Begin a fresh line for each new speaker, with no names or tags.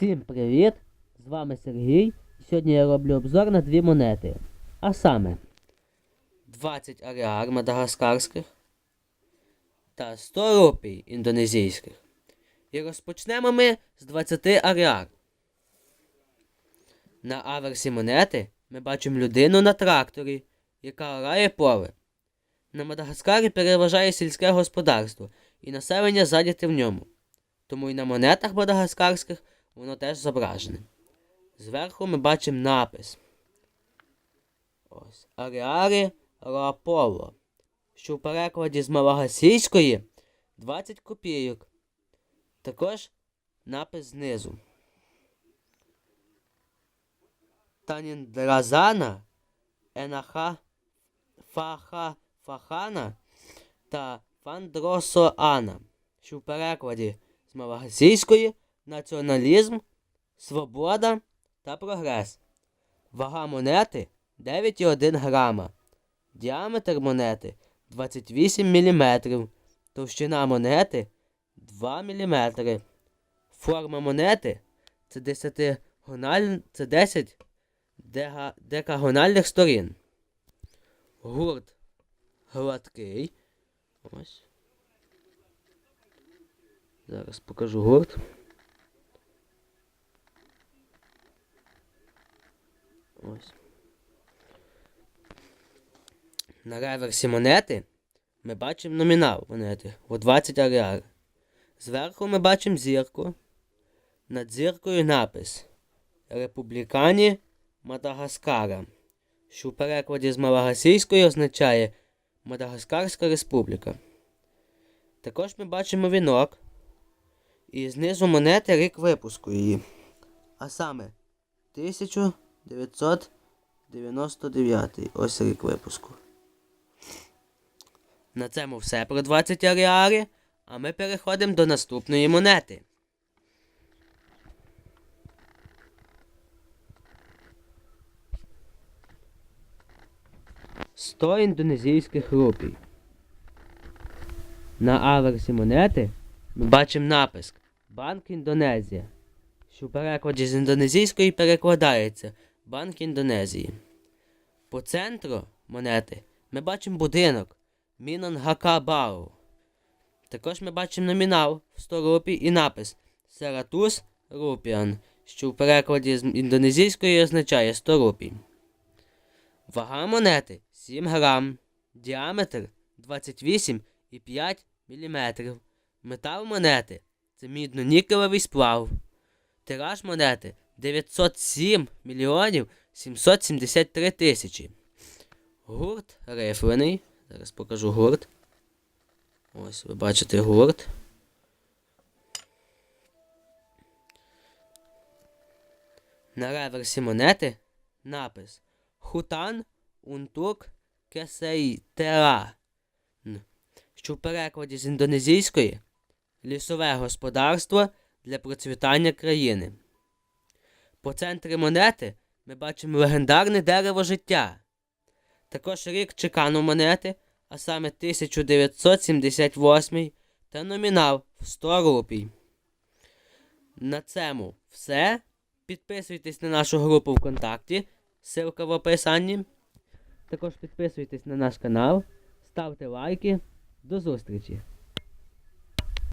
Всім привіт! З вами Сергій. Сьогодні я роблю обзор на дві монети. А саме 20 аріар мадагаскарських та 100 рупій індонезійських. І розпочнемо ми з 20 аріар. На аверсі монети ми бачимо людину на тракторі, яка орає поле. На Мадагаскарі переважає сільське господарство і населення зайняте в ньому. Тому і на монетах мадагаскарських воно теж зображене. Зверху ми бачимо напис. Ось. Аріари Роаполо, що в перекладі з малагасійської 20 копійок. Також напис знизу. Таніндразана, Енаха, Фаха, Фахана та Фандросоана, що в перекладі з малагасійської націоналізм, свобода та прогрес. Вага монети 9,1 грама. Діаметр монети 28 мм. Товщина монети 2 мм. Форма монети це 10 це 10 декагональних сторін. Гурт гладкий. Ось. Зараз покажу гурт. Ось. На реверсі монети ми бачимо номінал монети у 20 аріар. Зверху ми бачимо зірку. Над зіркою напис Републікані Мадагаскара, що в перекладі з малагасійської означає Мадагаскарська Республіка. Також ми бачимо вінок. І знизу монети рік випуску її. А саме 1999. Ось рік випуску. На цьому все про 20 аріари. А ми переходимо до наступної монети. Сто індонезійських рупій. На аверсі монети ми бачимо напис Банк Індонезія, що в перекладі з індонезійської перекладається Банк Індонезії. По центру монети ми бачимо будинок Мінангакабау. Також ми бачимо номінал в 100 рупій і напис Сератус Рупіан, що в перекладі з індонезійської означає 100 рупій. Вага монети 7 грам, діаметр 28,5 мм. Метал монети це мідно-нікелевий сплав. Тираж монети 907 мільйонів 773 тисячі. Гурт рифлений. Зараз покажу гурт. Ось ви бачите гурт. На реверсі монети напис Хутан Унтук Кесейтера, що в перекладі з індонезійської лісове господарство для процвітання країни. По центрі монети ми бачимо легендарне дерево життя. Також рік чекану монети, а саме 1978 та номінал в 100 рупій. На цьому все. Підписуйтесь на нашу групу ВКонтакті, ссылка в описанні. Також підписуйтесь на наш канал, ставте лайки. До зустрічі!